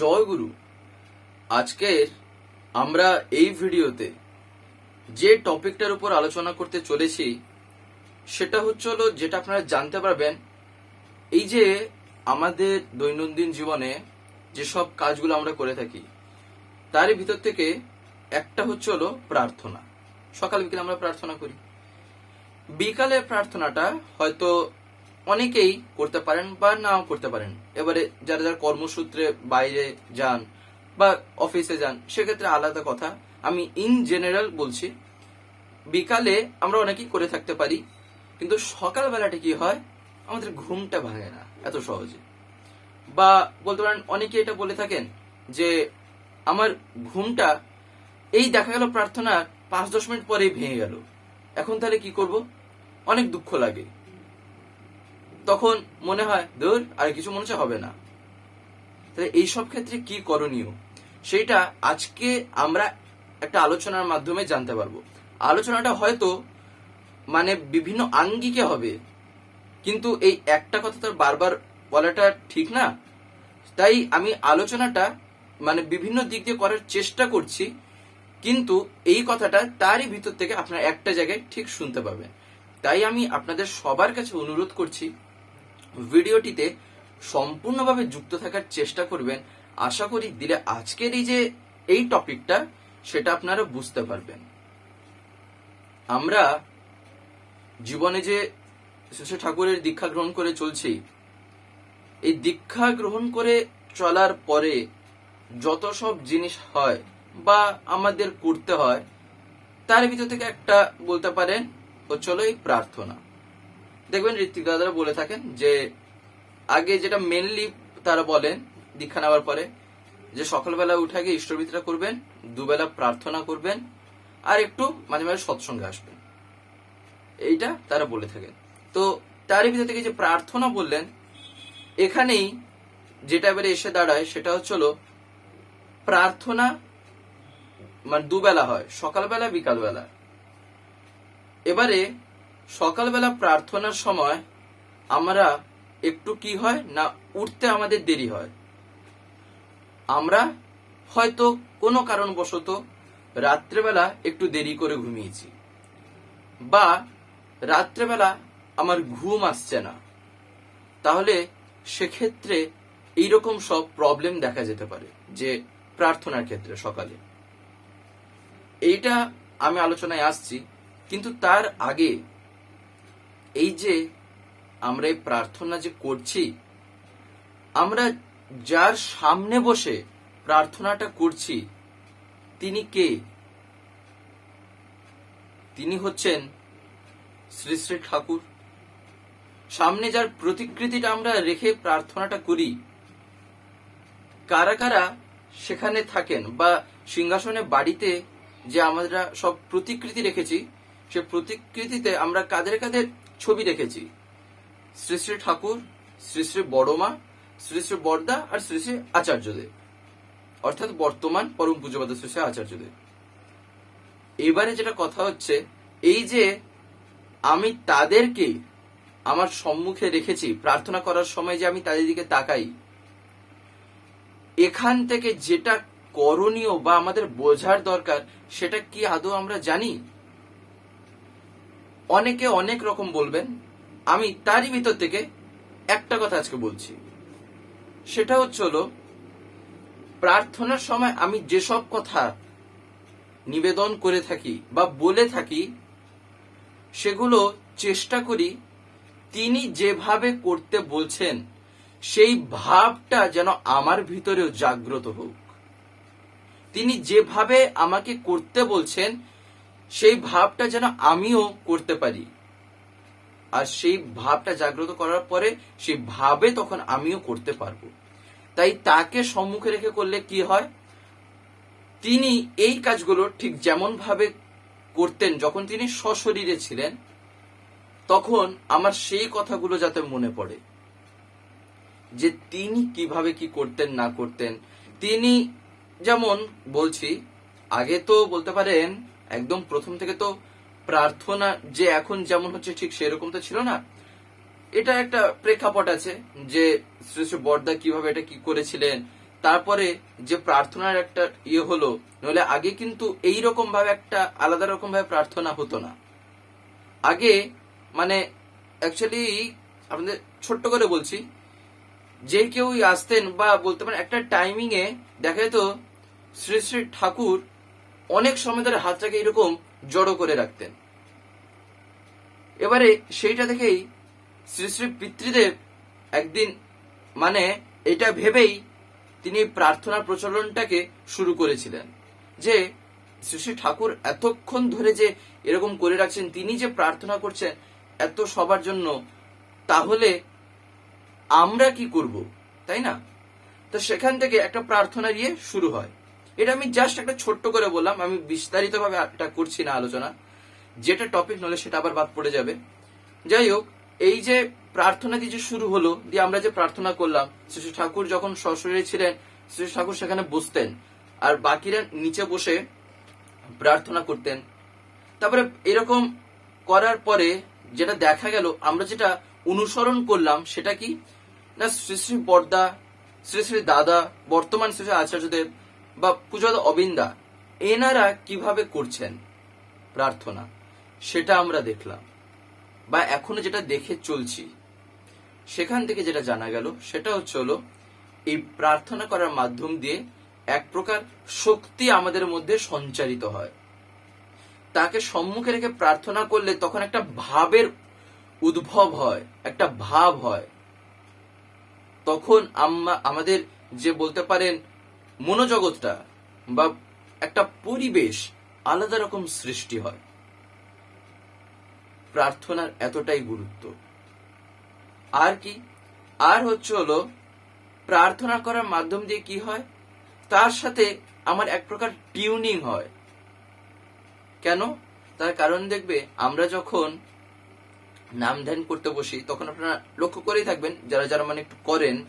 জয় গুরু। আজকের আমরা এই ভিডিওতে যে টপিকটার উপর আলোচনা করতে চলেছি, সেটা হচ্ছে হলো যেটা আপনারা জানতে পারবেন, এই যে আমাদের দৈনন্দিন জীবনে যেসব কাজগুলো আমরা করে থাকি, তারই ভিতর থেকে একটা হচ্ছে হলো প্রার্থনা। সকাল বিকেল আমরা প্রার্থনা করি। বিকালের প্রার্থনাটা হয়তো অনেকেই করতে পারেন বা নাও করতে পারেন। এবারে যারা যারা কর্মসূত্রে বাইরে যান বা অফিসে যান, সেক্ষেত্রে আলাদা কথা। আমি ইন জেনারেল বলছি, বিকালে আমরা অনেকেই করে থাকতে পারি, কিন্তু সকালবেলাটা কি হয়? আমাদের ঘুমটা ভাঙে না এত সহজে। বা বলতে পারেন অনেকে এটা বলে থাকেন যে, আমার ঘুমটা এই দেখা গেল প্রার্থনা পাঁচ দশ মিনিট পরেই ভেঙে গেল। এখন তাহলে কি করব? অনেক দুঃখ লাগে। তখন মনে হয় দূর আর কিছু মনে হচ্ছে হবে না। তাহলে এইসব ক্ষেত্রে কি করণীয়? সেইটা আজকে আমরা একটা আলোচনার মাধ্যমে জানতে পারব। আলোচনাটা হয়তো মানে বিভিন্ন আঙ্গিকে হবে, কিন্তু এই একটা কথা তো বারবার বলাটা ঠিক না। তাই আমি আলোচনাটা মানে বিভিন্ন দিক দিয়ে করার চেষ্টা করছি, কিন্তু এই কথাটা তারই ভিতর থেকে আপনারা একটা জায়গায় ঠিক শুনতে পাবেন। তাই আমি আপনাদের সবার কাছে অনুরোধ করছি ভিডিওটিতে সম্পূর্ণভাবে যুক্ত থাকার চেষ্টা করবেন। আশা করি দিলে আজকের এই যে এই টপিকটা, সেটা আপনারা বুঝতে পারবেন। আমরা জীবনে যে শ্রী ঠাকুরের দীক্ষা গ্রহণ করে চলছি, এই দীক্ষা গ্রহণ করে চলার পরে যত সব জিনিস হয় বা আমাদের করতে হয়, তার ভিতর থেকে একটা বলতে পারেন হচ্ছে হলো এই প্রার্থনা। দেখবেন ঋত্বিক দাদারা বলে থাকেন যে, আগে যেটা মেনলি তারা বলেন, দীক্ষা নেওয়ার পরে, যে সকালবেলা উঠে আগে ইষ্টবিদ্রা করবেন, দুবেলা প্রার্থনা করবেন, আর একটু মাঝে মাঝে সৎসঙ্গে আসবেন। এইটা তারা বলে থাকেন। তো তারই ভিতর থেকে যে প্রার্থনা বললেন, এখানেই যেটা এবারে এসে দাঁড়ায়, সেটা হচ্ছে হলো, প্রার্থনা মানে দুবেলা হয়, সকালবেলা, বিকালবেলা। এবারে সকালবেলা প্রার্থনার সময় আমরা একটু কি হয় না উঠতে আমাদের দেরি হয়। আমরা হয়তো কোনো কারণবশত রাত্রেবেলা একটু দেরি করে ঘুমিয়েছি বা রাত্রেবেলা আমার ঘুম আসছে না। তাহলে সেক্ষেত্রে এইরকম সব প্রবলেম দেখা যেতে পারে যে প্রার্থনার ক্ষেত্রে সকালে। এইটা আমি আলোচনায় আসছি, কিন্তু তার আগে এই যে আমরা এই প্রার্থনা যে করছি, আমরা যার সামনে বসে প্রার্থনাটা করছি, তিনি কে? তিনি হচ্ছেন শ্রী শ্রী ঠাকুর। সামনে যার প্রতিকৃতিটা আমরা রেখে প্রার্থনাটা করি, কারা কারা সেখানে থাকেন বা সিংহাসনে বাড়িতে যে আমরা সব প্রতিকৃতি রেখেছি, সে প্রতিকৃতিতে আমরা কাদের কাদের ছবি রেখেছি শ্রী শ্রী ঠাকুর, শ্রী শ্রী বড়মা, শ্রী শ্রী বর্দা আর শ্রী শ্রী আচার্যদেব। অর্থাৎ বর্তমান পরম পূজ্যপাদ শ্রী শ্রী আচার্যদেব। এবারে যেটা কথা হচ্ছে, এই যে আমি তাদেরকে আমার সম্মুখে রেখেছি, প্রার্থনা করার সময় যে আমি তাদের দিকে তাকাই, এখান থেকে যেটা করণীয় বা আমাদের বোঝার দরকার, সেটা কি আদৌ আমরা জানি? অনেকে অনেক রকম বলবেন। আমি তারই ভিতর থেকে একটা কথা আজকে বলছি। সেটা হচ্ছে হলো, প্রার্থনার সময় আমি যেসব কথা নিবেদন করে থাকি বা বলে থাকি, সেগুলো চেষ্টা করি তিনি যেভাবে করতে বলছেন, সেই ভাবটা যেন আমার ভিতরেও জাগ্রত হোক। তিনি যেভাবে আমাকে করতে বলছেন সেই ভাবটা যেন আমিও করতে পারি। আর সেই ভাবটা জাগ্রত করার পরে সেই ভাবে তখন আমিও করতে পারব। তাই তাকে সম্মুখে রেখে করলে কি হয়? তিনি এই কাজগুলো ঠিক যেমন ভাবে করতেন, যখন তিনি সশরীরে ছিলেন, তখন আমার সেই কথাগুলো যাতে মনে পড়ে। যে তিনি কীভাবে কি করতেন, না করতেন। তিনি যেমন বলছি, আগে তো বলতে পারেন একদম প্রথম থেকে তো প্রার্থনা যে এখন যেমন হচ্ছে ঠিক সেরকম তো ছিল না। এটা একটা প্রেক্ষাপট আছে যে শ্রী শ্রী বর্দা কীভাবে এটা কি করেছিলেন, তারপরে যে প্রার্থনার একটা ইয়ে হলো নইলে আগে কিন্তু এই রকম ভাবে একটা আলাদা রকম ভাবে প্রার্থনা হতো না। আগে মানে অ্যাকচুয়ালি আপনাদের ছোট্ট করে বলছি, যে কেউ আসতেন বা বলতে পারেন একটা টাইমিং এ দেখা যেত শ্রী শ্রী ঠাকুর অনেক সময় ধরে হাতটাকে এরকম জড়ো করে রাখতেন। এবারে সেইটা দেখেই শ্রী শ্রী পিতৃদেব একদিন মানে এটা ভেবেই তিনি প্রার্থনার প্রচলনটাকে শুরু করেছিলেন যে শ্রী শ্রী ঠাকুর এতক্ষণ ধরে যে এরকম করে রাখছেন, তিনি যে প্রার্থনা করছেন এত সবার জন্য, তাহলে আমরা কি করব, তাই না? তো সেখান থেকে একটা প্রার্থনা দিয়ে শুরু হয়। এটা আমি জাস্ট একটা ছোট্ট করে বললাম, আমি বিস্তারিতভাবে এটা করছি না আলোচনা। যেটা টপিক নলে সেটা আবার বাদ পড়ে যাবে। যাই হোক, এই যে প্রার্থনা দিয়ে যে শুরু হলো, দিয়ে আমরা যে প্রার্থনা করলাম, শ্রী ঠাকুর যখন সশরীরে ছিলেন, শ্রী ঠাকুর সেখানে বসতেন, আর বাকিরা নিচে বসে প্রার্থনা করতেন। তারপরে এরকম করার পরে যেটা দেখা গেল, আমরা যেটা অনুসরণ করলাম, সেটা কি? না, শ্রী শ্রী বর্দা শ্রী শ্রী দাদা, বর্তমান শ্রী আচার্যদেব বা পূজাদ অবিন্দা, এনারা কীভাবে করছেন? প্রার্থনা। সেটা আমরা দেখলাম। বা এখনও যেটা দেখে চলছি। সেখান থেকে যেটা জানা গেল, সেটা হচ্ছে হলো, এই প্রার্থনা করার মাধ্যম দিয়ে এক প্রকার শক্তি আমাদের মধ্যে সঞ্চারিত হয়। তাকে সম্মুখে রেখে প্রার্থনা করলে তখন একটা ভাবের উদ্ভব হয়, একটা ভাব হয়। তখন আমাদের যে বলতে পারেন মনোজগৎটা বা একটা পরিবেশ আলাদা রকম সৃষ্টি হয়। প্রার্থনার এতটাই গুরুত্ব। আর কি? আর হচ্ছে হলো, প্রার্থনা করার মাধ্যম দিয়ে কি হয়? তার সাথে আমার এক প্রকার টিউনিং হয়। কেন? তার কারণ দেখবে, আমরা যখন নাম ধ্যান করতে বসি, তখন আপনারা লক্ষ্য করেই থাকবেন, যারা যারা মানে একটু করেন,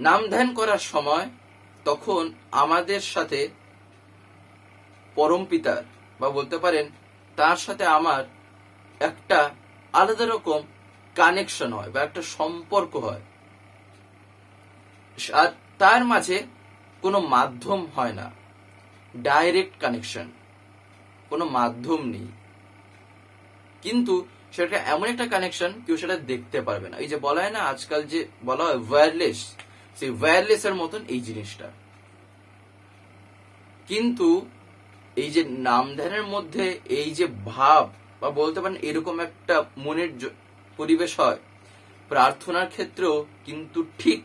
নাম ধ্যান করার সময় তখন আমাদের সাথে পরম পিতার বা বলতে পারেন তার সাথে আমার একটা আলাদা রকম কানেকশন হয়, বা একটা সম্পর্ক হয়। আর তার মাঝে কোনো মাধ্যম হয় না ডাইরেক্ট কানেকশন কোনো মাধ্যম নেই। কিন্তু সেটা এমন একটা কানেকশন কেউ সেটা দেখতে পারবে না। এই যে বলা হয় না, আজকাল যে বলা হয় ওয়্যারলেস সেই ওয়্যারলেস এর মতন এই জিনিসটা। কিন্তু এই যে নাম ধ্যানের মধ্যে এই যে ভাব বা বলতে পারেন এরকম একটা মনের পরিবেশ হয়, প্রার্থনার ক্ষেত্রেও কিন্তু ঠিক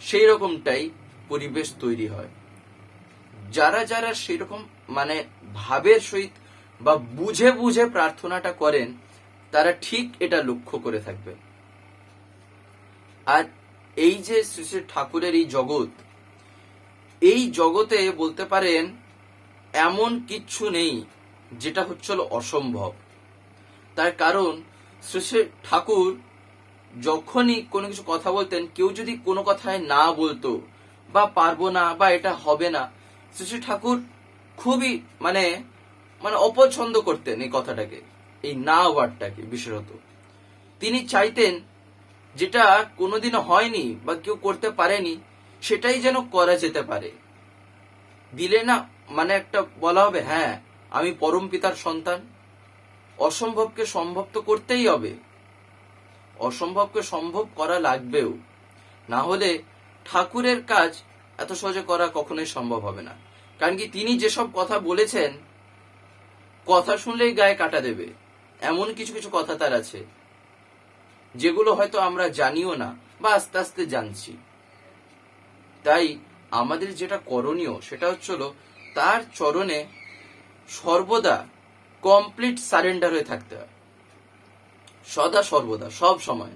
সেই রকমটাই পরিবেশ তৈরি হয়। যারা যারা সেরকম মানে ভাবের সহিত বা বুঝে বুঝে প্রার্থনাটা করেন, তারা ঠিক এটা লক্ষ্য করে থাকবে। আর এই যে শ্রী শ্রী ঠাকুরের এই জগৎ, এই জগতে বলতে পারেন এমন কিচ্ছু নেই যেটা হচ্ছে অসম্ভব। তার কারণ শ্রী শ্রী ঠাকুর যখনই কোনো কিছু কথা বলতেন, কেউ যদি কোনো কথায় না বলতো, বা পারব না, বা এটা হবে না, শ্রী শ্রী ঠাকুর খুবই মানে মানে অপছন্দ করতেন এই কথাটাকে, এই না ওয়ার্ডটাকে বিশেষত। তিনি চাইতেন যেটা কোনোদিনও হয়নি বা কেউ করতে পারেনি, সেটাই যেন করা যেতে পারে। দিলে না মানে একটা বলা হবে হ্যাঁ আমি পরম পিতার সন্তান। অসম্ভবকে সম্ভব তো করতেই হবে। অসম্ভবকে সম্ভব করা লাগবেও। না হলে ঠাকুরের কাজ এত সহজে করা কখনোই সম্ভব হবে না। কারণ কি তিনি যেসব কথা বলেছেন, কথা শুনলেই গায়ে কাটা দেবে। এমন কিছু কিছু কথা তার আছে। যেগুলো হয়তো আমরা জানিও না বা আস্তে আস্তে জানছি। তাই আমাদের যেটা করণীয় সেটা হচ্ছিল তার চরণে সর্বদা কমপ্লিট সারেন্ডার হয়ে থাকতে হয়। সদা সর্বদা, সব সময়।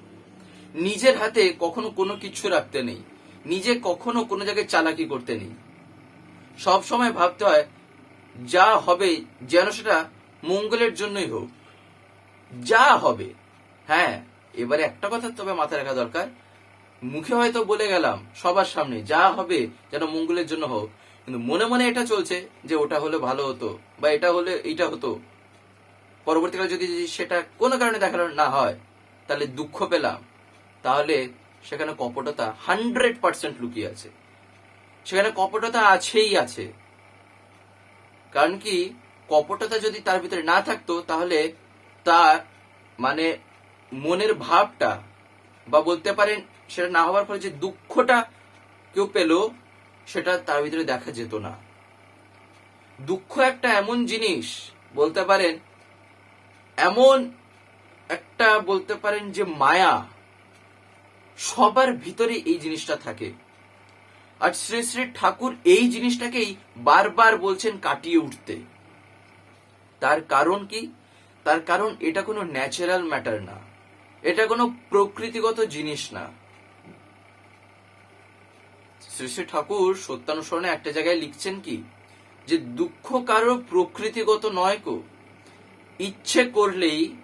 নিজের হাতে কখনো কোনো কিছু রাখতে নেই। নিজে কখনো কোনো জায়গায় চালাকি করতে নেই। সব সময় ভাবতে হয়, যা হবে যেন সেটা মঙ্গলের জন্যই হোক। যা হবে হ্যাঁ এবারে একটা কথা তবে মাথায় রাখা দরকার। মুখে হয়তো বলে গেলাম, সবার সামনে যা হবে যেন মঙ্গলের জন্য হোক, কিন্তু মনে মনে এটা চলছে যে ওটা হলে ভালো হতো বা এটা হলে এইটা হতো। পরবর্তীকালে যদি সেটা কোনো কারণে দেখানো না হয়, তাহলে দুঃখ পেলাম। তাহলে সেখানে কপটতা হান্ড্রেড পার্সেন্ট লুকিয়ে আছে। সেখানে কপটতা আছেই আছে। কারণ কি? কপটতা যদি তার ভিতরে না থাকতো, তাহলে তার মানে মনের ভাবটা বা বলতে পারেন সেটা না হওয়ার ফলে যে দুঃখটা কেউ পেল, সেটা তার ভিতরে দেখা যেত না। দুঃখ একটা এমন জিনিস, বলতে পারেন, এমন একটা বলতে পারেন যে মায়া, সবার ভিতরে এই জিনিসটা থাকে। আর শ্রী শ্রী ঠাকুর এই জিনিসটাকেই বারবার বলছেন কাটিয়ে উঠতে। তার কারণ কি? তার কারণ এটা কোনো ন্যাচারাল ম্যাটার না। এটা কোনো প্রকৃতিগত জিনিস না। শ্রী শ্রী ঠাকুর সত্যানুসরণে একটা জায়গায় লিখছেন কি? যে দুঃখ কারও প্রকৃতিগত নয় কো। ইচ্ছে করলেই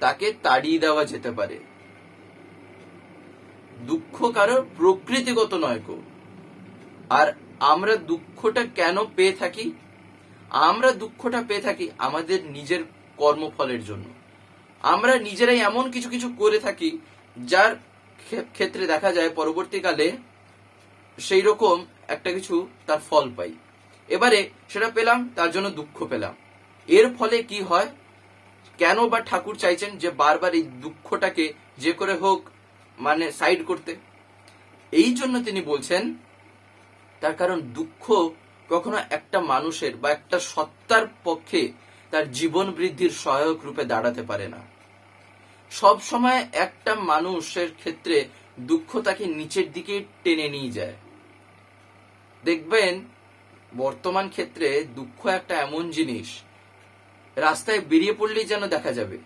তাকে তাড়িয়ে দেওয়া যেতে পারে। দুঃখ কারও প্রকৃতিগত নয় কো। আর আমরা দুঃখটা কেন পেয়ে থাকি? আমরা দুঃখটা পেয়ে থাকি আমাদের নিজের কর্মফলের জন্য। আমরা নিজেরাই এমন কিছু কিছু করে থাকি, যার ক্ষেত্রে দেখা যায় পরবর্তীকালে সেই রকম একটা কিছু তার ফল পাই। এবারে সেটা পেলাম, তার জন্য দুঃখ পেলাম। এর ফলে কি হয়? কেন বা ঠাকুর চাইছেন যে বারবার এই দুঃখটাকে যে করে হোক মানে সাইড করতে? এই জন্য তিনি বলছেন, তার কারণ দুঃখ কখনো একটা মানুষের বা একটা সত্তার পক্ষে তার জীবন বৃদ্ধির সহায়ক রূপে দাঁড়াতে পারে না। সব সময় একটা মানুষের ক্ষেত্রে দুঃখ তাকে নিচের দিকে টেনে নিয়ে যায়। দেখবেন, বর্তমান ক্ষেত্রে দুঃখ একটা এমন জিনিস, রাস্তায় বেরিয়ে পড়লেই যেন দেখা যাবে।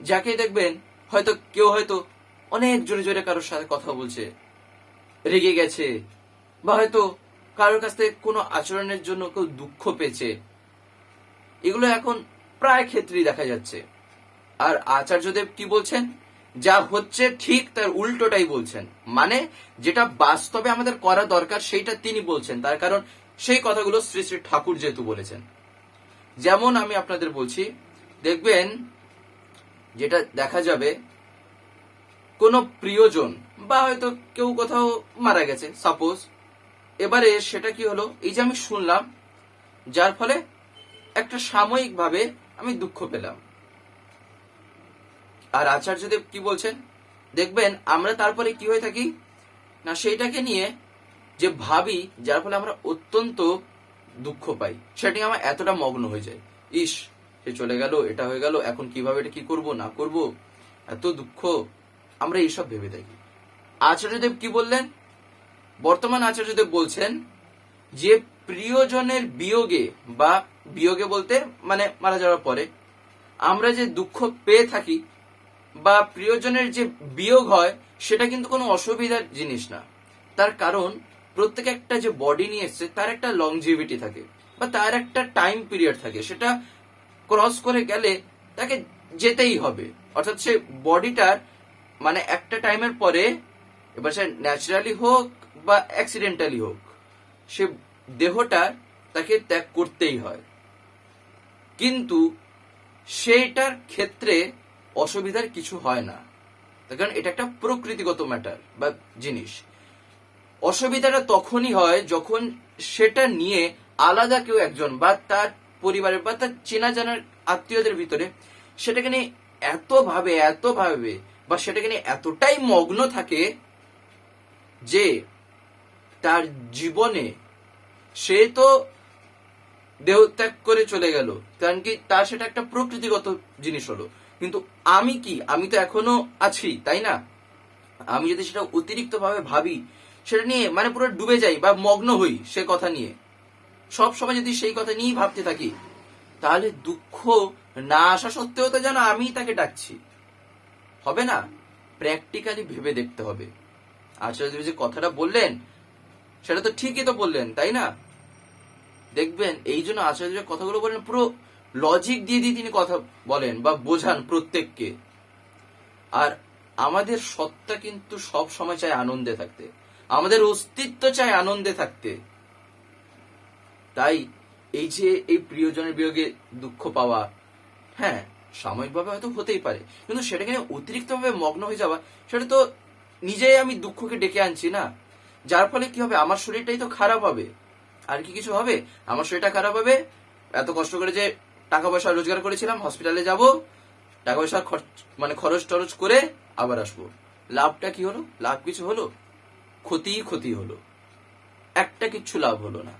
যাকে দেখবেন, হয়তো কেউ হয়তো অনেক জোরে জোরে কারোর সাথে কথা বলছে, রেগে গেছে, বা হয়তো কারোর কাছ থেকে কোনো আচরণের জন্য কেউ দুঃখ পেয়েছে। এগুলো এখন প্রায় ক্ষেত্রেই দেখা যাচ্ছে। আর আচার্যদেব কি বলছেন? যা হচ্ছে ঠিক, তার উল্টোটাই বলছেন। মানে যেটা বাস্তবে আমাদের করা দরকার, সেইটা তিনি বলছেন। তার কারণ, সেই কথাগুলো শ্রী শ্রী ঠাকুর যেহেতু বলেছেন। যেমন আমি আপনাদের বলছি, দেখবেন, যেটা দেখা যাবে, কোনো প্রিয়জন, বা হয়তো কেউ কোথাও মারা গেছে সাপোজ এবারে সেটা কি হলো? এই যে আমি শুনলাম, যার ফলে একটা সাময়িকভাবে আমি দুঃখ পেলাম। আর আচার্যদেব কি বলছেন? দেখবেন, আমরা তারপরে কি হয়ে থাকি? না, সেইটাকে নিয়ে যে ভাবি, যার ফলে আমরা অত্যন্ত দুঃখ পাই। সেটা আমার এতটা মগ্ন হয়ে যায়। ইস, সে চলে গেল, এটা হয়ে গেল, এখন কীভাবে এটা কি করব, না করব? এত দুঃখ। আমরা এইসব ভেবে থাকি। আচার্যদেব কি বললেন? বর্তমান আচার্যদেব বলছেন যে, প্রিয়জনের বিয়োগে বা বিয়োগে বলতে মানে মারা যাওয়ার পরে আমরা যে দুঃখ পেয়ে থাকি বা প্রিয়জনের যে বিয়োগ হয়, সেটা কিন্তু কোনো অসুবিধার জিনিস না। তার কারণ, প্রত্যেক একটা যে বডি নিয়ে এসছে, তার একটা লংজিভিটি থাকে বা তার একটা টাইম পিরিয়ড থাকে। সেটা ক্রস করে গেলে তাকে যেতেই হবে। অর্থাৎ সে বডিটার মানে একটা টাইমের পরে, এবার সে ন্যাচারালি হোক বা অ্যাক্সিডেন্টালি হোক, সে দেহটা তাকে ত্যাগ করতেই হয়। কিন্তু সেইটার ক্ষেত্রে অসুবিধার কিছু হয় না। কারণ এটা একটা প্রকৃতিগত ম্যাটার বা জিনিস। অসুবিধাটা তখনই হয় যখন সেটা নিয়ে আলাদা কেউ একজন বা তার পরিবারের বা তার চেনা জানার আত্মীয়দের ভিতরে সেটাকে নিয়ে এত ভাবে এত ভাবে বা সেটাকে নিয়ে এতটাই মগ্ন থাকে যে তার জীবনে সে তো দেহত্যাগ করে চলে গেল। কারণ কি তার সেটা একটা প্রকৃতিগত জিনিস হলো। কিন্তু আমি কি? আমি তো এখনও আছি, তাই না? আমি যদি সেটা অতিরিক্ত ভাবে ভাবি সেটা নিয়ে মানে পুরো ডুবে যাই বা মগ্ন হই সে কথা নিয়ে। সব সময় যদি সেই কথা নিয়েই ভাবতে থাকি, তাহলে দুঃখ না আসা সত্ত্বেও তো যেন আমি তাকে ডাকছি। হবে না? প্র্যাকটিক্যালি ভেবে দেখতে হবে। আচার্য যে কথাটা বললেন, সেটা তো ঠিকই তো বললেন, তাই না? দেখবেন, এই জন্য আচার্য কথাগুলো বলেন পুরো লজিক দিয়ে দিয়ে তিনি কথা বলেন বা বোঝান প্রত্যেককে। আর আমাদের সত্তা কিন্তু সব সময় চায় আনন্দে থাকতে। আমাদের অস্তিত্ব চায় আনন্দে থাকতে। তাই এই যে এই প্রিয়জনের বিয়োগে দুঃখ পাওয়া হ্যাঁ সাময়িকভাবে হয়তো হতেই পারে। কিন্তু সেটাকে অতিরিক্তভাবে মগ্ন হয়ে যাওয়া, সেটা তো নিজেই আমি দুঃখকে ডেকে আনছি না। যার ফলে কি হবে? আমার শরীরটাই তো খারাপ হবে। আর কি কিছু হবে? আমার শরীরটা খারাপ হবে? এত কষ্ট করে যে টাকা পয়সা রোজগার করেছিলাম হসপিটালে যাব টাকা পয়সা খরচ- মানে খরচ টরচ করে আবার আসব। লাভটা কি হলো? লাভ কিছু হলো? ক্ষতিই ক্ষতি হলো। একটা কিচ্ছু লাভ হলো না।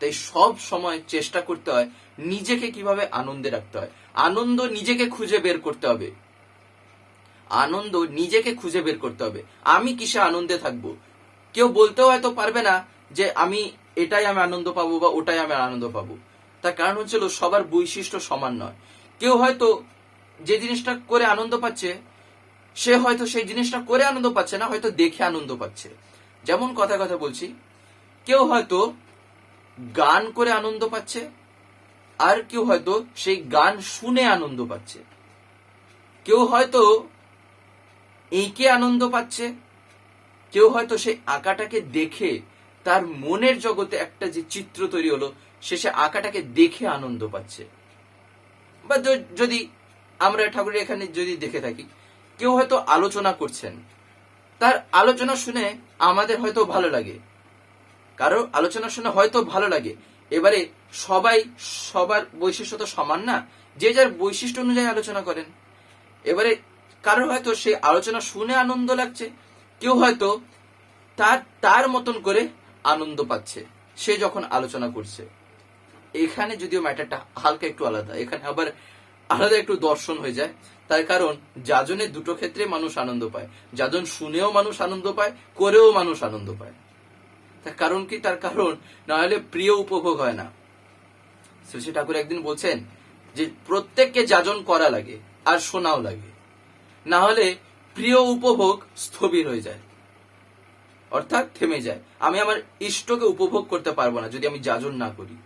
তাই সব সময় চেষ্টা করতে হয়, নিজেকে কীভাবে আনন্দে রাখতে হয়। আনন্দ নিজেকে খুঁজে বের করতে হবে। আনন্দ নিজেকে খুঁজে বের করতে হবে। আমি কিসে আনন্দে থাকব? কেউ বলতেও হয়তো পারবে না যে, আমি এটাই আমি আনন্দ পাবো বা ওটাই আমি আনন্দ পাবো। তার কারণ হচ্ছিল সবার বৈশিষ্ট্য সমান নয়। কেউ হয়তো যে জিনিসটা করে আনন্দ পাচ্ছে, সে হয়তো সেই জিনিসটা করে আনন্দ পাচ্ছে না, হয়তো দেখে আনন্দ পাচ্ছে। যেমন কথা কথা বলছি, কেউ হয়তো গান করে আনন্দ পাচ্ছে, আর কেউ হয়তো সেই গান শুনে আনন্দ পাচ্ছে। কেউ হয়তো এঁকে আনন্দ পাচ্ছে, কেউ হয়তো সেই আঁকাটাকে দেখে তার মনের জগতে একটা যে চিত্র তৈরি হলো সে সে আঁকাটাকে দেখে আনন্দ পাচ্ছে। বা যদি আমরা ঠাকুরের এখানে যদি দেখে থাকি, কেউ হয়তো আলোচনা করছেন। তার আলোচনা শুনে আমাদের হয়তো ভালো লাগে। কারও আলোচনা শুনে হয়তো ভালো লাগে। এবারে সবাই, সবার বৈশিষ্ট্য তো সমান না। যে যার বৈশিষ্ট্য অনুযায়ী আলোচনা করেন। এবারে কারোর হয়তো সেই আলোচনা শুনে আনন্দ লাগছে, কেউ হয়তো তার তার মতন করে আনন্দ পাচ্ছে। সে যখন আলোচনা করছে। এখানে যদিও ম্যাটারটা হালকা একটু আলাদা, এখানে আবার আলাদা একটু দর্শন হয়ে যায়। তার কারণ যাজনের দুটো ক্ষেত্রে মানুষ আনন্দ পায়। যাজন শুনেও মানুষ আনন্দ পায়, করেও মানুষ আনন্দ পায়। তার কারণ কি? তার কারণ না হলে প্রিয় উপভোগ হয় না। শ্রী ঠাকুর একদিন বলছেন যে, প্রত্যেককে যাজন করা লাগে আর শোনাও লাগে। না হলে প্রিয় উপভোগ স্থবির হয়ে যায়। অর্থাৎ থেমে যায়। আমি আমার ইষ্টকে উপভোগ করতে পারব না যদি আমি যাজন না করি।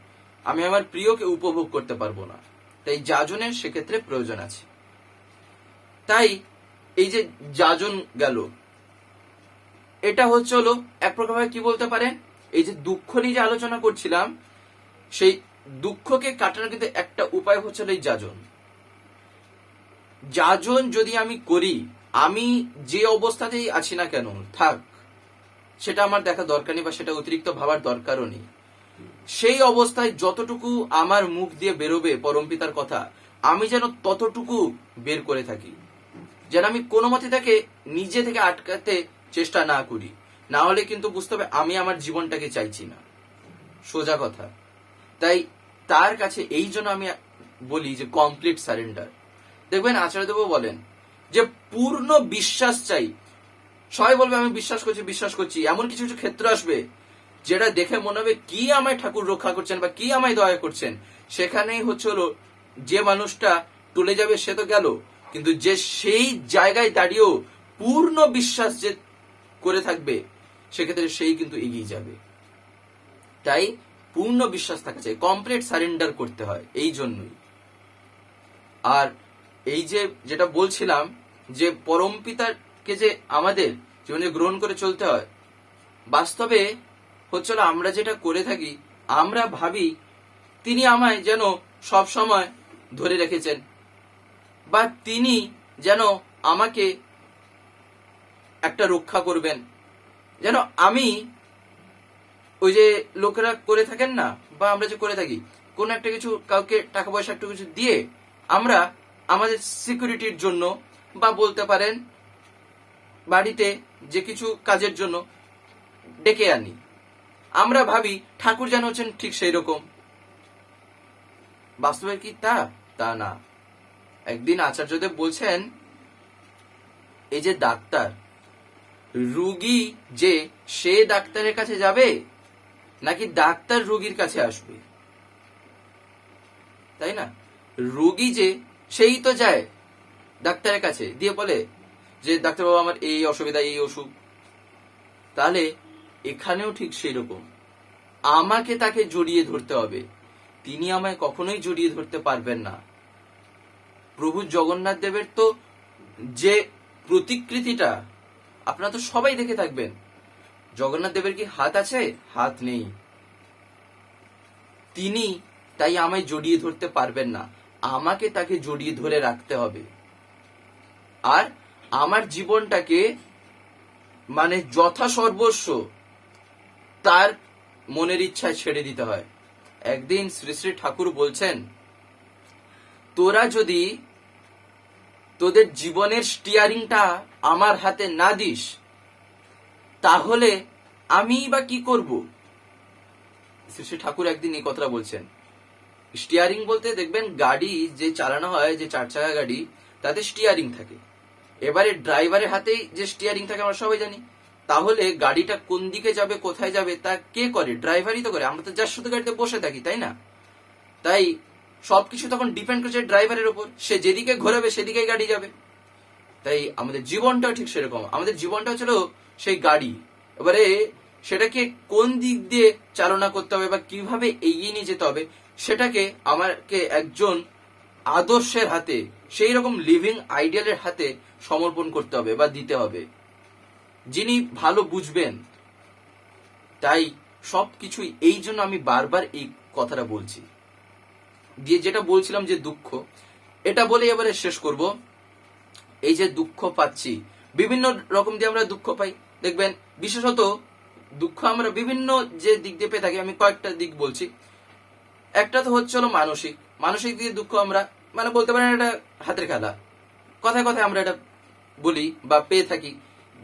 আমি আমার প্রিয়কে উপভোগ করতে পারব না। তাই যাজনের সেক্ষেত্রে প্রয়োজন আছে। তাই এই যে যাজন গেল, এটা হচ্ছে হলো এক প্রকার কি বলতে পারেন এই যে দুঃখ নিয়ে যে আলোচনা করছিলাম, সেই দুঃখকে কাটানোর কিন্তু একটা উপায় হচ্ছে এই যাজন। যাজন যদি আমি করি, আমি যে অবস্থাতেই আছি না কেন, থাক, সেটা আমার দেখা দরকার নেই বা সেটা অতিরিক্ত ভাবার দরকারও নেই। সেই অবস্থায় যতটুকু আমার মুখ দিয়ে বেরোবে পরমপিতার কথা, আমি যেন ততটুকু বের করে থাকি। যেন আমি কোনো মতে তাকে নিজে থেকে আটকাতে চেষ্টা না করি। না হলে কিন্তু বুঝতে হবে আমি আমার জীবনটাকে চাইছি না। সোজা কথা। তাই তার কাছে এই জন্য আমি বলি যে কমপ্লিট সারেন্ডার দেখবেন আচার্যদেব বলেন যে, পূর্ণ বিশ্বাস চাই। সবাই বলবে, আমি বিশ্বাস করছি বিশ্বাস করছি, এমন কিছু কিছু ক্ষেত্র আসবে যেটা দেখে মনে হবে কি আমায় ঠাকুর রক্ষা করছেন বা কি আমায় দয়া করছেন, সেখানেই হচ্ছে হলো যে মানুষটা টলে যাবে সে তো গেল, কিন্তু যে সেই জায়গায় দাঁড়িয়েও পূর্ণ বিশ্বাস যে করে থাকবে, সেক্ষেত্রে সেই কিন্তু এগিয়ে যাবে। তাই পূর্ণ বিশ্বাস থাকা চাই কমপ্লিট সারেন্ডার করতে হয়, এই জন্যই। আর এই যে যেটা বলছিলাম, যে পরম পিতাকে যে আমাদের জীবনে গ্রহণ করে চলতে হয়, বাস্তবে হচ্ছিল আমরা যেটা করে থাকি, আমরা ভাবি তিনি আমায় যেন সব সময় ধরে রেখেছেন। বা তিনি যেন আমাকে একটা রক্ষা করবেন। যেন আমি ওই যে লোকেরা করে থাকেন না, বা আমরা যে করে থাকি, কোন একটা কিছু কাউকে টাকা পয়সা একটু কিছু দিয়ে আমরা আমাদের সিকিউরিটির জন্য বা বলতে পারেন বাড়িতে যে কিছু কাজের জন্য ডেকে আনি। আমরা ভাবি ঠাকুর যেন হচ্ছেন ঠিক সেই রকম বাস্তবে কি তা? তা না। একদিন আচার্যদেব বলছেন, এই যে ডাক্তার, রুগী যে সে ডাক্তারের কাছে যাবে, নাকি ডাক্তার রুগীর কাছে আসবে? তাই না? রুগী যে সেই তো যায় ডাক্তারের কাছে। দিয়ে বলে যে, ডাক্তারবাবু, আমার এই অসুবিধা, এই অসুখ। তাহলে এখানেও ঠিক সেই রকম আমাকে তাকে জড়িয়ে ধরতে হবে। তিনি আমায় কখনোই জড়িয়ে ধরতে পারবেন না। প্রভু জগন্নাথ দেবের তো যে প্রতিকৃতিটা, আপনারা তো সবাই দেখে থাকবেন। জগন্নাথ দেবের কি হাত আছে? হাত নেই। তিনি তাই আমায় জড়িয়ে ধরতে পারবেন না। আমাকে তাকে জড়িয়ে ধরে রাখতে হবে। আর আমার জীবনটাকে মানে যথা সর্বস্ব তার মনের ইচ্ছায় ছেড়ে দিতে হয়। একদিন শ্রী শ্রী ঠাকুর বলছেন, তোরা যদি তোদের জীবনের স্টিয়ারিংটা আমার হাতে না দিস, তাহলে আমি বা কি করব? শ্রী শ্রী ঠাকুর একদিন এই কথাটা বলছেন। স্টিয়ারিং বলতে দেখবেন গাড়ি যে চালানো হয়, যে চার চাকা গাড়ি, তাতে স্টিয়ারিং থাকে। এবারে ড্রাইভারের হাতেই যে স্টিয়ারিং থাকে, আমরা সবাই জানি। তাহলে গাড়িটা কোন দিকে যাবে, কোথায় যাবে, তা কে করে? ড্রাইভারই তো করে। আমরা তো যার শুধু গাড়িতে বসে থাকি, তাই না? তাই সবকিছু তখন ডিপেন্ড করছে ড্রাইভারের উপর। সে যেদিকে ঘোরাবে, সেদিকেই গাড়ি যাবে। তাই আমাদের জীবনটাও ঠিক সেরকম। আমাদের জীবনটা ছিল সেই গাড়ি। এবারে সেটাকে কোন দিক দিয়ে চালনা করতে হবে বা কীভাবে এগিয়ে নিয়ে যেতে হবে, সেটাকে আমাকে একজন আদর্শের হাতে, সেই রকম লিভিং আইডিয়ালের হাতে সমর্পণ করতে হবে বা দিতে হবে। যিনি ভালো বুঝবেন, তাই সবকিছুই এই জন্য আমি বারবার এই কথাটা বলছি। দিয়ে যেটা বলছিলাম যে দুঃখ, এটা বলে এবারে শেষ করব। এই যে দুঃখ পাচ্ছি, বিভিন্ন রকম দিয়ে আমরা দুঃখ পাই। দেখবেন, বিশেষত দুঃখ আমরা বিভিন্ন যে দিক দিয়ে পেয়ে থাকি, আমি কয়েকটা দিক বলছি। একটা তো হচ্ছে হলো মানসিক। মানসিক দিয়ে দুঃখ আমরা মানে বলতে পারেন এটা হাতের খেলা। কথায় কথায় আমরা এটা বলি বা পেয়ে থাকি।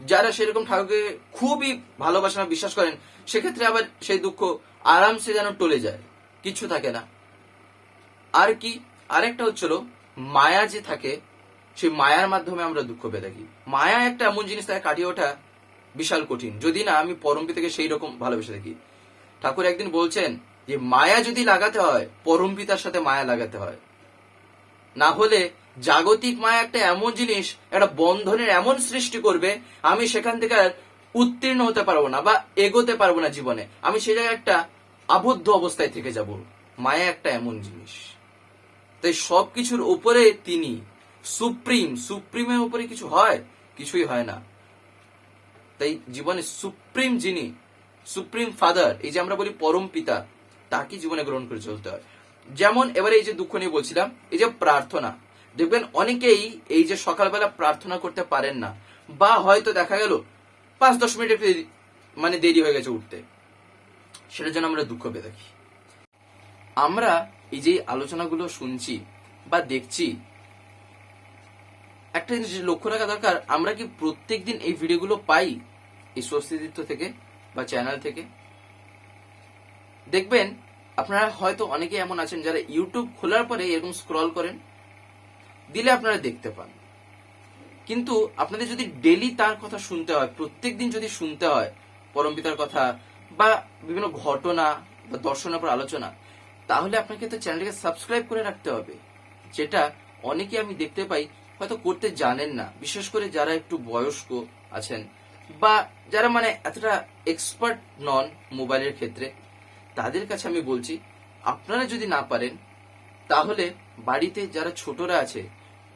যারা সেরকম ঠাকুরকে খুবই ভালোবাসেন বিশ্বাস করেন, সেক্ষেত্রে আবার সেই দুঃখ আরামসে যেন টলে যায়। কিছু থাকে না। আর কি? আরেকটা হচ্ছিল মায়া যে থাকে, সেই মায়ার মাধ্যমে আমরা দুঃখ পেয়ে থাকি। মায়া একটা এমন জিনিস তাকে কাটিয়ে ওঠা বিশাল কঠিন। যদি না, আমি পরমপি থেকে সেই রকম ভালোবেসে থাকি। ঠাকুর একদিন বলছেন যে, মায়া যদি লাগাতে হয়, পরমপিতার সাথে মায়া লাগাতে হয়। না হলে জাগতিক মায়া একটা এমন জিনিস, একটা বন্ধনের এমন সৃষ্টি করবে, আমি সেখান থেকে আর উত্তীর্ণ হতে পারব না বা এগোতে পারব না জীবনে। আমি সে জায়গায় একটা আবদ্ধ অবস্থায় থেকে যাব। মায়া একটা এমন জিনিস। তাই সবকিছুর উপরে তিনি সুপ্রিম। সুপ্রিমের উপরে কিছু হয়? কিছুই হয় না। তাই জীবনে সুপ্রিম যিনি, সুপ্রিম ফাদার, এই যে আমরা বলি পরম পিতা তাকে জীবনে গ্রহণ করে চলতে হয়। যেমন এবারে এই যে দুঃখ নিয়ে বলছিলাম, এই যে প্রার্থনা। দেখবেন অনেকেই এই যে সকালবেলা প্রার্থনা করতে পারেন না, বা হয়তো দেখা গেল পাঁচ দশ মিনিট একটু মানে দেরি হয়ে গেছে উঠতে। সেটার জন্য আমরা দুঃখ পেয়ে থাকি। আমরা এই যে আলোচনাগুলো শুনছি বা দেখছি, একটা জিনিস লক্ষ্য রাখা দরকার, আমরা কি প্রত্যেক দিন এই ভিডিওগুলো পাই এই স্বস্তিদিত্ব থেকে বা চ্যানেল থেকে? দেখবেন, আপনারা হয়তো অনেকে এমন আছেন যারা ইউটিউব খোলার পরে এরকম স্ক্রল করেন দিলে আপনারা দেখতে পান। কিন্তু আপনাদের যদি ডেলি তার কথা শুনতে হয়, প্রত্যেক দিন যদি শুনতে হয়, পরমপিতার কথা বা বিভিন্ন ঘটনা বা দর্শনের উপর আলোচনা, তাহলে আপনাকে তো চ্যানেলটাকে সাবস্ক্রাইব করে রাখতে হবে, যেটা অনেকে আমি দেখতে পাই হয়তো করতে জানেন না। বিশেষ করে যারা একটু বয়স্ক আছেন বা যারা মানে এতটা এক্সপার্ট নন মোবাইলের ক্ষেত্রে, তাদের কাছে আমি বলছি, আপনারা যদি না পারেন, তাহলে বাড়িতে যারা ছোটরা আছে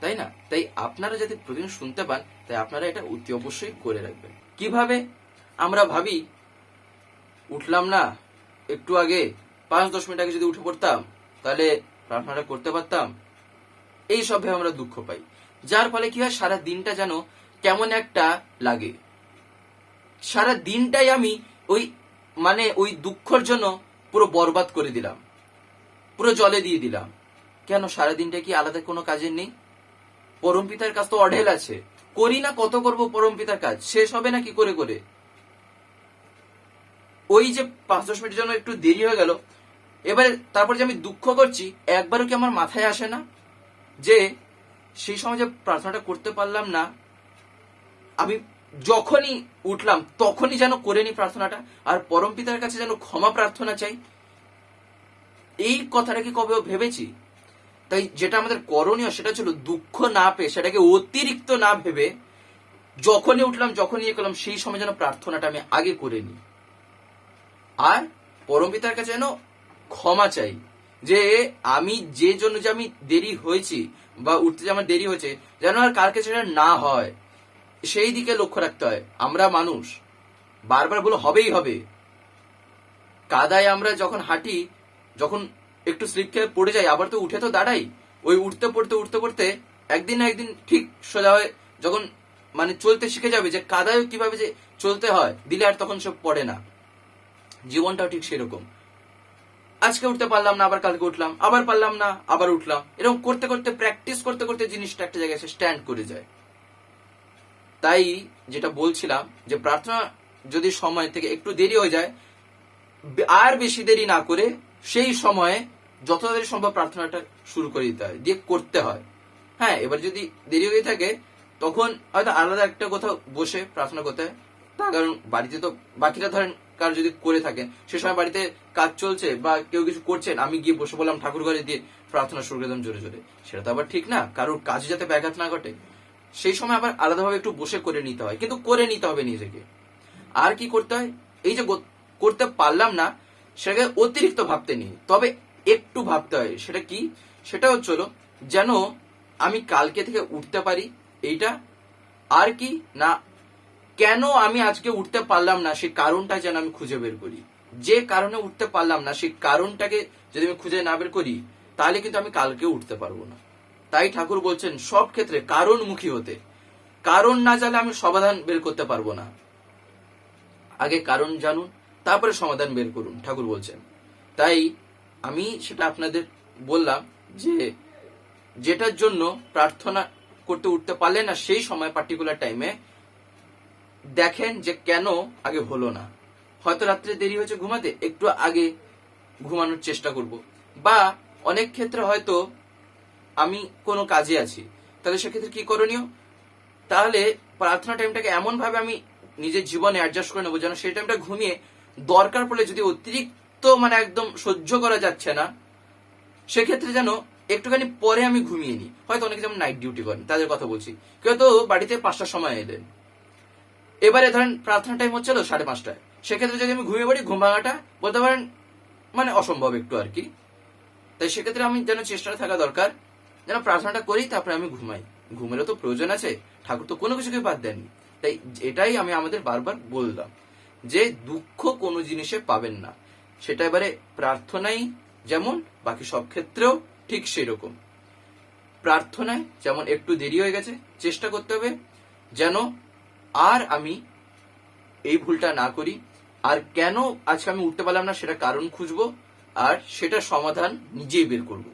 তাই না? তাই আপনারা যদি প্রতিদিন শুনতে পান, তাই আপনারা এটা অতি অবশ্যই করে রাখবেন। কীভাবে? আমরা ভাবি, উঠলাম না, একটু আগে পাঁচ দশ মিনিট আগে যদি উঠে পড়তাম, তাহলে প্রার্থনাটা করতে পারতাম। এই সব আমরা দুঃখ পাই। যার ফলে কি হয়, সারা দিনটা যেন কেমন একটা লাগে। সারা দিনটাই আমি ওই মানে ওই দুঃখর জন্য পুরো বরবাদ করে দিলাম। পুরো জলে দিয়ে দিলাম। কেন? সারা দিনটা কি আলাদা কোনো কাজের নেই? পরম পিতার কাজ তো অঢেল আছে। করি না কত করব পরম পিতার কাজ। শেষ হবে না কি করে করে? ওই যে পাঁচ দশ মিনিটের জন্য একটু দেরি হয়ে গেল, এবারে তারপর যে আমি দুঃখ করছি, একবারও কি আমার মাথায় আসে না? যে সেই সময় যে প্রার্থনাটা করতে পারলাম না, আমি যখনই উঠলাম তখনই যেন করে নি প্রার্থনাটা, আর পরম পিতার কাছে যেন ক্ষমা প্রার্থনা চাই, এই কথাটা কি কবেও ভেবেছি? তাই যেটা আমাদের করণীয় সেটা ছিল দুঃখ না পেয়ে সেটাকে অতিরিক্ত না ভেবে যখনই উঠলাম, যখনই ইয়ে করলাম, সেই সময় যেন প্রার্থনাটা আমি আগে করে নিই। আর পরমপিতার কাছে যেন ক্ষমা চাই যে আমি যে জন্য যে আমি দেরি হয়েছি বা উঠতে যে আমার দেরি হয়েছে, যেন আর কালকে সেটা না হয়, সেই দিকে লক্ষ্য রাখতে হয়। আমরা মানুষ, বারবার বলে হবেই হবে। কাদায় আমরা যখন হাঁটি, যখন একটু স্লিপ খেয়ে পড়ে যাই, আবার তো উঠে তো দাঁড়াই। ওই উঠতে পড়তে উঠতে পড়তে একদিন না একদিন ঠিক সোজা হয়ে যখন মানে চলতে শিখে যাবে যে কাদায় কীভাবে যে চলতে হয়, দিলে আর তখন সব পড়ে না। জীবনটাও ঠিক সেরকম। আজকে উঠতে পারলাম না, আবার কালকে উঠলাম, আবার পারলাম না, আবার উঠলাম। এরকম করতে করতে প্র্যাকটিস করতে করতে জিনিসটা একটা জায়গায় এসে স্ট্যান্ড করে যায়। তাই যেটা বলছিলাম যে প্রার্থনা যদি সময় থেকে একটু দেরি হয়ে যায়, আর বেশি দেরি না করে সেই সময়ে যত তাড়াতাড়ি সম্ভব প্রার্থনাটা শুরু করে দিতে হয়, দিয়ে করতে হয়। হ্যাঁ এবার যদি দেরি হয়ে থাকে, তখন হয়তো আলাদা একটা কোথাও বসে প্রার্থনা করতে হয়। কারণ বাড়িতে তো বাকিরা ধরেন কার যদি করে থাকেন, সে সময় বাড়িতে কাজ চলছে বা কেউ কিছু করছেন, আমি গিয়ে বসে বললাম ঠাকুর ঘরে দিয়ে প্রার্থনা শুরু করে জোরে জোরে। সেটা তো আবার ঠিক না, কারোর কাজে যাতে ব্যাঘাত না ঘটে। সেই সময় আবার আলাদাভাবে একটু বসে করে নিতে হয়, কিন্তু করে নিতে হবে নিজেকে। আর কি করতে হয়? এই যে করতে পারলাম না, সেটাকে অতিরিক্ত ভাবতে নেই। তবে একটু ভাবতে হয়, সেটা কি? সেটা হচ্ছে হলো, যেন আমি কালকে থেকে উঠতে পারি, এইটা আর কি? না, কেন আমি আজকে উঠতে পারলাম না, সেই কারণটা যেন আমি খুঁজে বের করি। যে কারণে উঠতে পারলাম না, সেই কারণটাকে যদি আমি খুঁজে না বের করি, তাহলে কিন্তু আমি কালকে উঠতে পারব না। তাই ঠাকুর বলছেন, সব ক্ষেত্রে কারণমুখী হতে। কারণ না জানলে আমি সমাধান বের করতে পারব না। আগে কারণ জানুন, তারপরে সমাধান বের করুন, ঠাকুর বলছেন। তাই আমি সেটা আপনাদের বললাম যে যেটার জন্য প্রার্থনা করতে উঠতে পারলে না সেই সময় পার্টিকুলার টাইমে দেখেন যে কেন আগে হলো না। হয়তো রাত্রে দেরি হয়েছে ঘুমাতে, একটু আগে ঘুমানোর চেষ্টা করব। বা অনেক ক্ষেত্রে হয়তো আমি কোনো কাজে আছি। তাহলে সেক্ষেত্রে কি করণীয়? তাহলে প্রার্থনা টাইমটাকে এমন ভাবে আমি নিজের জীবনে অ্যাডজাস্ট করে নেব যেন সেই টাইমটা ঘুমিয়ে দরকার পড়লে যদি অতিরিক্ত মানে একদম সহ্য করা যাচ্ছে না। সেক্ষেত্রে যেন একটুখানি পরে আমি ঘুমিয়ে নিই। হয়তো অনেকে যেমন নাইট ডিউটি করেন, তাদের কথা বলছি। কেউ তো বাড়িতে পাঁচটার সময় এলেন। এবারে ধরেন প্রার্থনা টাইম হচ্ছিল সাড়ে পাঁচটায়। সেক্ষেত্রে যদি আমি ঘুমিয়ে পড়ি, ঘুম ভাঙাটা বলতে পারেন মানে অসম্ভব একটু আর কি। তাই সেক্ষেত্রে আমি যেন চেষ্টা থাকা দরকার, যেন প্রার্থনাটা করি, তারপরে আমি ঘুমাই। ঘুমেরও তো প্রয়োজন আছে, ঠাকুর তো কোনো কিছুকে বাদ দেননি। তাই এটাই আমি আমাদের বারবার বললাম যে দুঃখ কোনো জিনিসে পাবেন না। সেটা এবারে প্রার্থনাই যেমন, বাকি সব ক্ষেত্রেও ঠিক সেরকম। প্রার্থনায় যেমন একটু দেরি হয়ে গেছে, চেষ্টা করতে হবে যেন আর আমি এই ভুলটা না করি, আর কেন আজকে আমি উঠতে পারলাম না সেটা কারণ খুঁজবো, আর সেটা সমাধান নিজেই বের করব।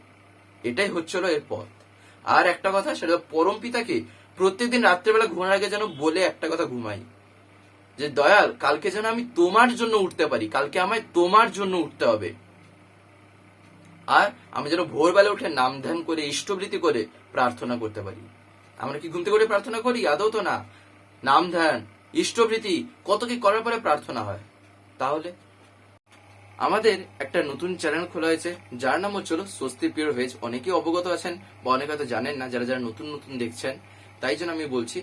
এটাই হচ্ছিল এর পথ। আর একটা কথা, সেটা পরম পিতাকে প্রত্যেকদিন রাত্রেবেলা ঘুমানোর আগে যেন বলে একটা কথা ঘুমাই। যে, দয়াল, কালকে যেন আমি তোমার জন্য উঠতে পারি। কালকে আমায় তোমার জন্য উঠতে হবে। আর আমি যেন ভোরবেলা উঠে নাম ধ্যান করে ইষ্টবৃত্তি করে প্রার্থনা করতে পারি। আমরা কি ঘুমতে করে প্রার্থনা করি? আদৌ তো না। নাম ধ্যান ইষ্টবৃত্তি কত কি করার পরে প্রার্থনা হয়। তাহলে আমাদের একটা নতুন চ্যানেল খোলা হয়েছে। যার নাম হচ্ছিল স্বস্তি পিওর ভেজ। অনেকেই অবগত আছেন বা অনেকে হয়তো জানেন না, যারা যারা নতুন নতুন দেখছেন, তাই জন্য আমি বলছি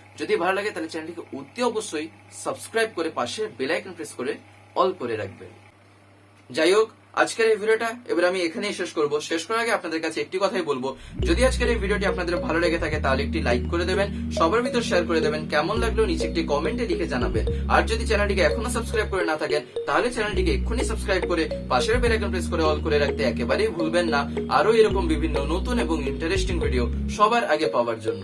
যদি ভালো লাগে, তাহলে চ্যানেলটিকে অতি অবশ্যই সাবস্ক্রাইব করে পাশে বেল আইকন প্রেস করে অল করে রাখবেন। যাই হোক, আজকের এই ভিডিওটা, এবার আমি এখানেই শেষ করব। শেষ করার আগে আপনাদের কাছে একটি কথাই বলব। যদি আজকের এই ভিডিওটি আপনাদের ভালো লেগে থাকে, তাহলে একটি লাইক করে দেবেন, সবার ভিতর শেয়ার করে দেবেন, কেমন লাগল নিচে একটি কমেন্টে লিখে জানাবেন। আর যদি চ্যানেলটিকে এখনও সাবস্ক্রাইব করে না থাকেন, তাহলে চ্যানেলটিকে এক্ষুনি সাবস্ক্রাইব করে পাশের বেল আইকন প্রেস করে অল করে রাখতে একেবারেই ভুলবেন না। আরও এরকম বিভিন্ন নতুন এবং ইন্টারেস্টিং ভিডিও সবার আগে পাওয়ার জন্য।